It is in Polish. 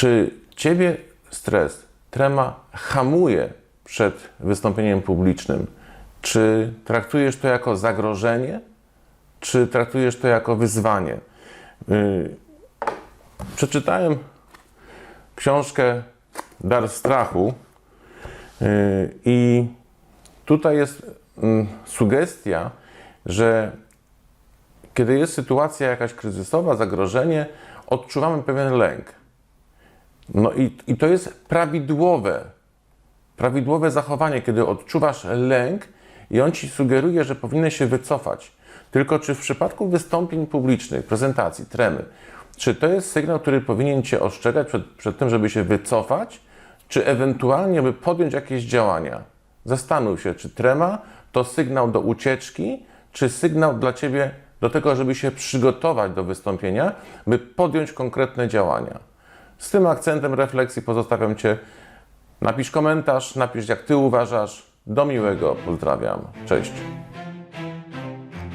Czy ciebie stres, trema hamuje przed wystąpieniem publicznym? Czy traktujesz to jako zagrożenie, czy traktujesz to jako wyzwanie? Yy, Przeczytałem książkę Dar strachu yy, i tutaj jest mm, sugestia, że kiedy jest sytuacja jakaś kryzysowa, zagrożenie, odczuwamy pewien lęk. No i, i to jest prawidłowe, prawidłowe zachowanie, kiedy odczuwasz lęk i on ci sugeruje, że powinieneś się wycofać. Tylko czy w przypadku wystąpień publicznych, prezentacji, tremy, czy to jest sygnał, który powinien cię ostrzegać przed, przed tym, żeby się wycofać, czy ewentualnie by podjąć jakieś działania? Zastanów się, czy trema to sygnał do ucieczki, czy sygnał dla ciebie do tego, żeby się przygotować do wystąpienia, by podjąć konkretne działania. Z tym akcentem refleksji pozostawiam Cię. Napisz komentarz, napisz jak Ty uważasz. Do miłego, pozdrawiam. Cześć.